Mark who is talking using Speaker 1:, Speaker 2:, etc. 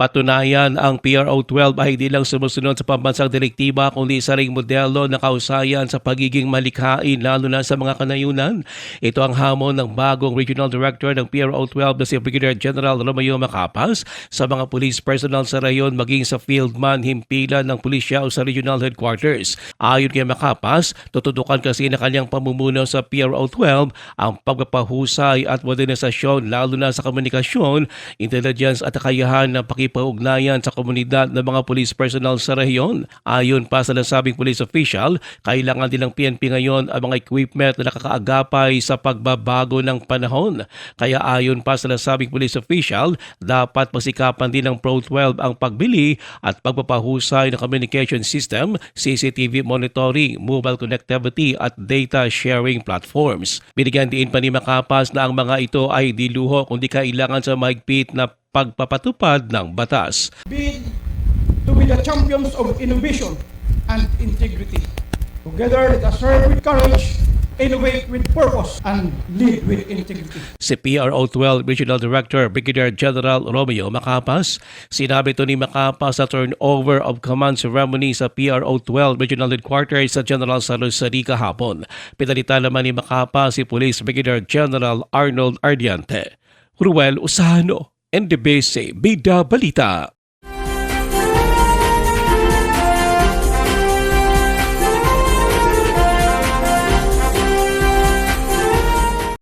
Speaker 1: Patunayan ang PRO 12 ay hindi lang sumusunod sa pambansang direktiba kundi isa ring modelo na kausayan sa pagiging malikhain lalo na sa mga kanayunan. Ito ang hamon ng bagong Regional Director ng PRO 12 na si Brigadier General Romeo Macapas sa mga police personnel sa rayon maging sa field man himpilan ng pulisya o sa regional headquarters. Ayon kay Macapas, tututukan kasi na kanyang pamumuno sa PRO 12 ang pagpapahusay at modernisasyon lalo na sa komunikasyon, intelligence at kakayahan ng pakipag-ugnayan sa komunidad ng mga police personnel sa rehiyon. Ayon pa sa nasabing police official, kailangan din ng PNP ngayon ang mga equipment na nakakaagapay sa pagbabago ng panahon. Kaya ayon pa sa nasabing police official, dapat pasikapan din ng Pro 12 ang pagbili at pagpapahusay ng communication system, CCTV monitoring, mobile connectivity at data sharing platforms. Binigyan din pa ni Makapas na ang mga ito ay di luho kundi kailangan sa mahigpit na pagpapatupad ng batas.
Speaker 2: bid to be the champions of innovation and integrity. Together, let us serve with courage, innovate with purpose, and lead with integrity.
Speaker 1: Si PRO 12 Regional Director Brigadier General Romeo Macapas, sinabi ito ni Macapas sa turnover of command ceremony sa PRO 12 Regional Headquarters sa General San kahapon. Pinalita naman ni Macapas si Police Brigadier General Arnold Ardiante. Ruel Usano, NDBC, Bida Balita.